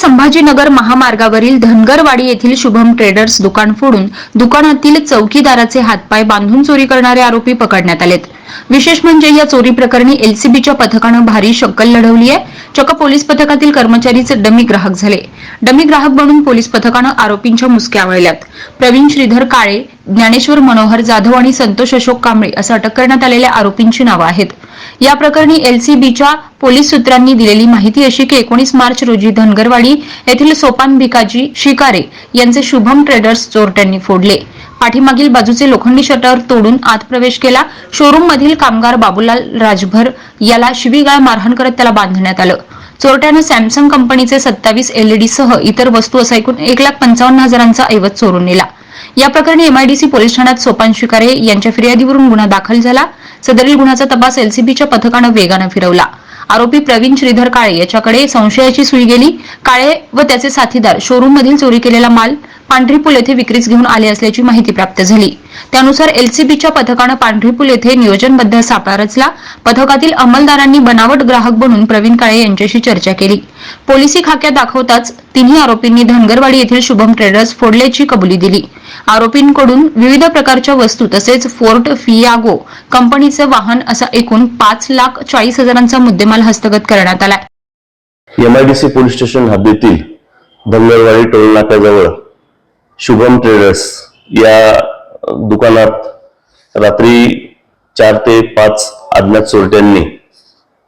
संभाजीनगर महामार्गावरील धनगरवाडी येथील शुभम ट्रेडर्स दुकान फोडून दुकानातील चौकीदाराचे हातपाय बांधून चोरी करणारे आरोपी पकडण्यात आलेत. विशेष म्हणजे या चोरी प्रकरणी एलसीबीच्या पथकानं भारी शक्कल लढवली आहे. चक पोलीस पथकातील कर्मचारीच डमी ग्राहक झाले. डमी ग्राहक बनून पोलीस पथकानं आरोपींच्या मुसक्या वळल्यात. प्रवीण श्रीधर काळे ज्ञानेश्वर मनोहर जाधव आणि संतोष अशोक कांबळे असं अटक करण्यात आलेल्या आरोपींची नावं आहेत. या प्रकरणी एलसीबीच्या पोलीस सूत्रांनी दिलेली माहिती अशी की एकोणीस मार्च रोजी धनगरवाडी येथील सोपान भिकाजी शिकारे यांचे शुभम ट्रेडर्स चोरट्यांनी फोडले. पाठीमागील बाजूचे लोखंडी शटर तोडून आत प्रवेश केला. शोरूम मधील कामगार बाबूलाल राजभर याला शिवीगाळ मारहाण करत त्याला बांधण्यात आलं. चोरट्यानं सॅमसंग कंपनीचे सत्तावीस एलईडी सह इतर वस्तू असा एकूण एक लाख पंचावन्न हजारांचा ऐवज चोरून नेला. या प्रकरणी एमआयडीसी पोलीस ठाण्यात सोपान शिकारे यांच्या फिर्यादीवरून गुन्हा दाखल झाला. सदरील गुन्ह्याचा तपास एलसीबीच्या पथकानं वेगानं फिरवला. आरोपी प्रवीण श्रीधर काळे याच्याकडे संशयाची सुई गेली. काळे व त्याचे साथीदार शोरूम मधील चोरी केलेला माल पांढरी पूल येथे विक्रीस घेऊन आले असल्याची माहिती प्राप्त झाली. त्यानुसार एलसीबीच्या पथकानं पांढरी पूल येथे नियोजनबद्ध सापळा रचला. पथकातील अंमलदारांनी बनावट ग्राहक बनून प्रवीण काळे यांच्याशी चर्चा केली. पोलिसी खाक्यात दाखवताच तिन्ही आरोपींनी धनगरवाडी येथील शुभम ट्रेडर्स फोडल्याची कबुली दिली. आरोपींकडून विविध प्रकारच्या वस्तू तसेच फोर्ट फियागो कंपनीचं वाहन असा एकूण पाच लाख चाळीस हजारांचा मुद्देमाल हस्तगत करण्यात आला एमआयडीसी पोलीस स्टेशन हद्दीतील धनगरवाडी टोल नाक्याजवळ शुभम ट्रेडर्स या दुकानात रात्री चार ते पाच अज्ञात चोरट्यांनी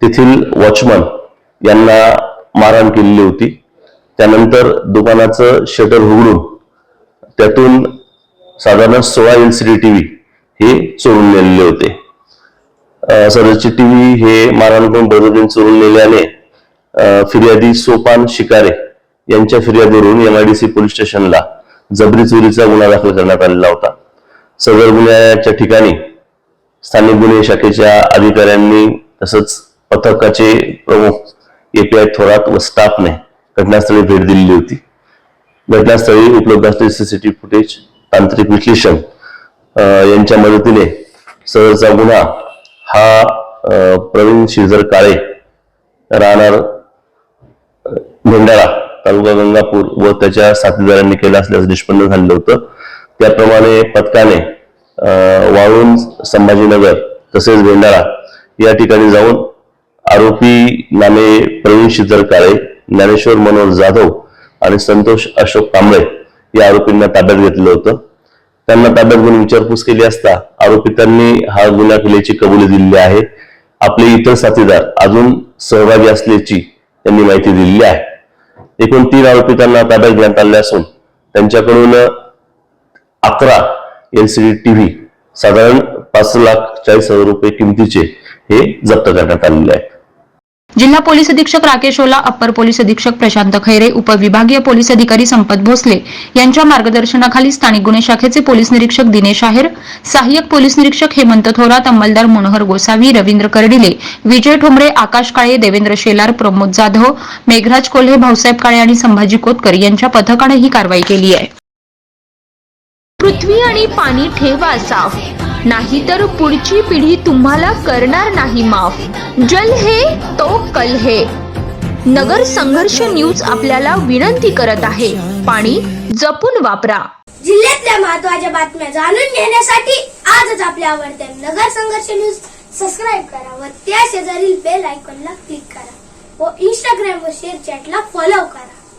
तेथील वॉचमन यांना मारहाण केलेली होती. त्यानंतर दुकानाचं शटर उघडून त्यातून साधारण सोळा इंच सी टी व्ही हे चोरून नेलेले होते. अं, टी व्ही हे मारहाण करून बरोबर चोरून नेल्याने फिर्यादी सोपान शिकारे यांच्या फिर्यादीवरून एमआयडीसी पोलीस स्टेशनला जबरी चोरीचा गुन्हा दाखल करण्यात आलेला होता. सदर गुन्ह्याच्या ठिकाणी स्थानिक गुन्हे शाखेच्या अधिकाऱ्यांनी तसंच पथकाचे प्रमुख एपीआय थोरात व स्टाफने घटनास्थळी भेट दिलेली होती. घटनास्थळी उपलब्ध असलेले सीसीटीव्ही फुटेज तांत्रिक विश्लेषण यांच्या मदतीने सदरचा गुन्हा हा प्रवीण श्रीधर काळे राहणार अं, तालुका गंगापूर व त्याच्या साथीदारांनी केला असल्याचं निष्पन्न झालेलं होतं. त्याप्रमाणे पथकाने अं, संभाजीनगर तसेच भेंडाळा या ठिकाणी जाऊन आरोपी नामे प्रवीण श्रीधर काळे ज्ञानेश्वर मनोहर जाधव आणि संतोष अशोक कांबळे या आरोपींना ताब्यात घेतलं होतं. त्यांना ताब्यात घेऊन विचारपूस केली असता आरोपितांनी हा गुन्हा केल्याची कबुली दिलेली आहे. आपले इतर साथीदार अजून सहभागी असल्याची त्यांनी माहिती दिलेली आहे. एकूण तीन आरोपितांना ताब्यात घेण्यात आले असून त्यांच्याकडून अकरा एलसीडी टीव्ही साधारण पाच लाख चाळीस हजार रुपये किमतीचे हे जप्त करण्यात आलेले आहे जिल्हा पोलीस अधीक्षक राकेश ओला अप्पर पोलीस अधीक्षक प्रशांत खैरे उपविभागीय पोलीस अधिकारी संपत भोसले यांच्या मार्गदर्शनाखाली स्थानिक गुन्हे शाखेचे पोलीस निरीक्षक दिनेश आहेर सहाय्यक पोलीस निरीक्षक हेमंत थोरात अंमलदार मनोहर गोसावी रवींद्र कर्डिले विजय ठोंबरे आकाश काळे देवेंद्र शेलार प्रमोद जाधव मेघराज कोल्हे भाऊसाहेब काळे आणि संभाजी कोतकर यांच्या पथकाने ही कारवाई केली आहे. पृथ्वी आणि पाणी ठेवा साफ. नाहीतर पुढची पिढी तुम्हाला करणार नाही माफ. जल हे तो कल हे. नगर संघर्ष न्यूज आपल्याला विनंती करत आहे. पाणी जपून वापरा. जिल्ह्यातल्या महत्त्वाच्या बातम्या जाणून घेण्यासाठी आजच आपल्या आवडत्या नगर संघर्ष न्यूज सबस्क्राईब करा व त्या शेजारील बेल आयकॉनला क्लिक करा व इंस्टाग्राम व शेअर चॅटला फॉलो करा.